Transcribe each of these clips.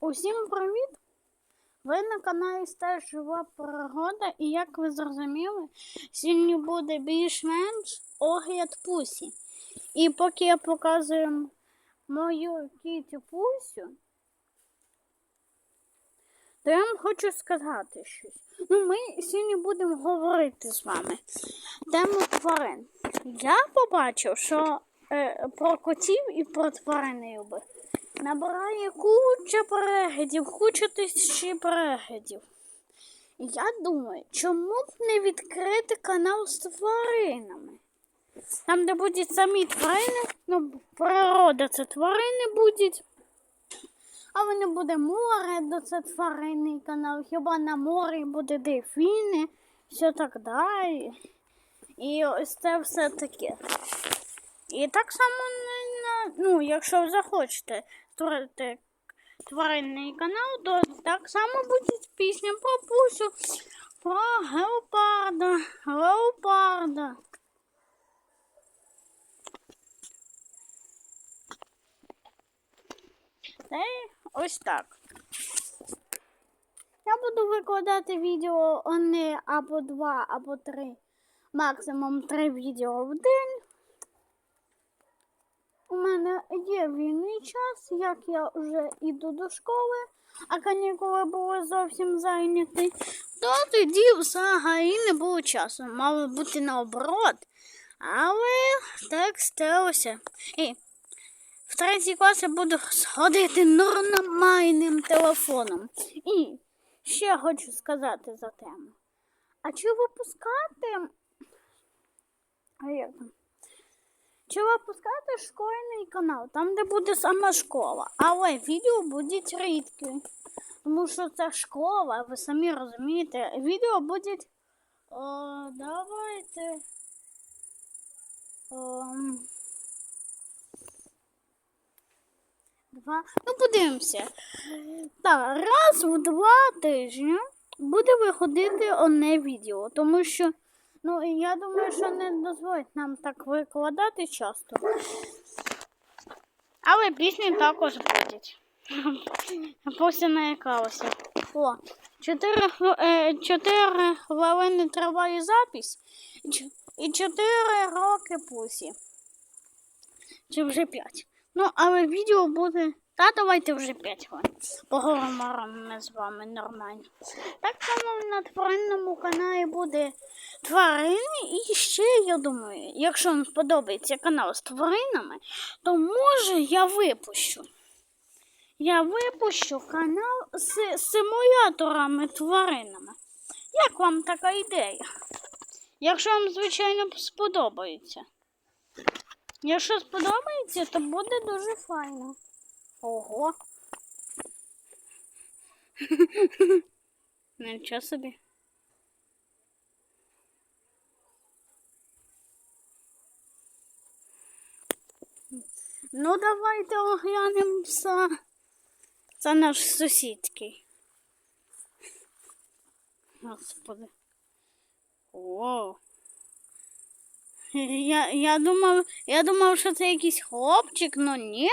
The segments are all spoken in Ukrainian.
Усім привіт! Ви на каналі Стеж Жива Природа, і як ви зрозуміли, сьогодні буде більш-менш огляд Пусі. І поки я показую мою кітю Пусю, то я вам хочу сказати щось. Ну, ми сьогодні будемо говорити з вами тему тварин. Я побачив, що е, про котів і про тварин люби набирає куча переглядів, куча тисячі переглядів. Я думаю, чому б не відкрити канал з тваринами? Там, де будуть самі тварини, ну, природа це тварини будуть. А не буде море, то це тваринний канал. Хіба на морі буде дельфіни, все так далі. І ось це все таке. І так само, ну, якщо захочете створити тваринний канал, то так само буде пісня про пусю, про геопарда, леопарда. Та й ось так. Я буду викладати відео одне або два, або три, максимум три відео в день. Мене є вільний час, як я вже йду до школи, а канікули були зовсім зайняті, то тоді взагалі не було часу. Мало бути наоборот. Але так сталося. І в третій клас я буду сходити нормальним телефоном. І ще хочу сказати за тему. А чи випускати? А як там? Чи випускати школьний канал, там, де буде сама школа. Але відео будуть рідкі. Тому що це школа, ви самі розумієте. Відео будуть. О, давайте. Ом, два. Ну, подивимося. Так, раз в два тижні буде виходити одне відео, тому що. Ну, я думаю, що не дозволить нам так викладати часто. Але пісні також будуть. Просто наякалася. О, 4, е, 4 хвилини триває запись і 4 роки пусі. Чи вже 5. Ну, але відео буде. Та давайте вже 5 хвилин. Поговоримо ми з вами нормально. Так само на тваринному каналі буде тварини. І ще, я думаю, якщо вам сподобається канал з тваринами, то може я випущу. Я випущу канал з симуляторами тваринами. Як вам така ідея? Якщо вам, звичайно, сподобається. Якщо сподобається, то буде дуже файно. Ого. Нічого собі. Ну, давайте оглянемо пса. Це наш сусідський. Господи. О. Я, я, думав, я думав, що це якийсь хлопчик, але ні,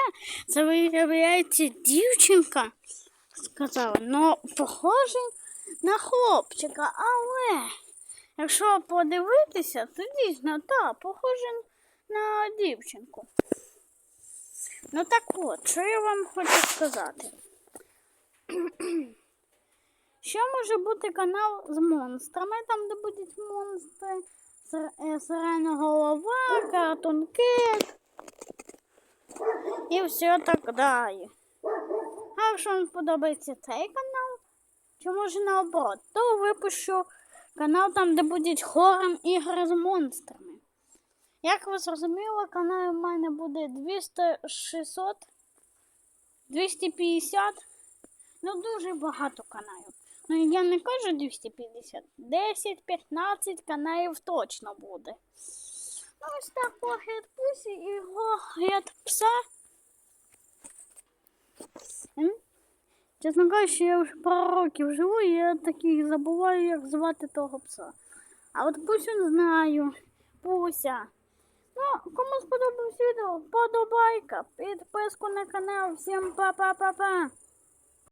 це виявляється дівчинка, сказала. Ну, похоже на хлопчика, але якщо подивитися, то дійсно так, похоже на дівчинку. Ну так от, що я вам хочу сказати? Що може бути канал з монстрами, там, де будуть монстри, сир- е, сирена голова, картон кит і все так далі. А якщо вам подобається цей канал, чи може наоборот, то випущу канал там, де будуть хором ігри з монстрами. Як ви зрозуміли, канал у мене буде 200, 600, 250. Ну, дуже багато каналів. Ну, я не кажу 250, 10-15 каналів точно буде. Ну, ось так огляд пусі і огляд пса. Чесно кажучи, я вже пару років живу, і я таких забуваю, як звати того пса. А от Пусю знаю. Пуся. Ну, кому сподобалось відео, подобайка, підписку на канал. Всім па-па-па-па.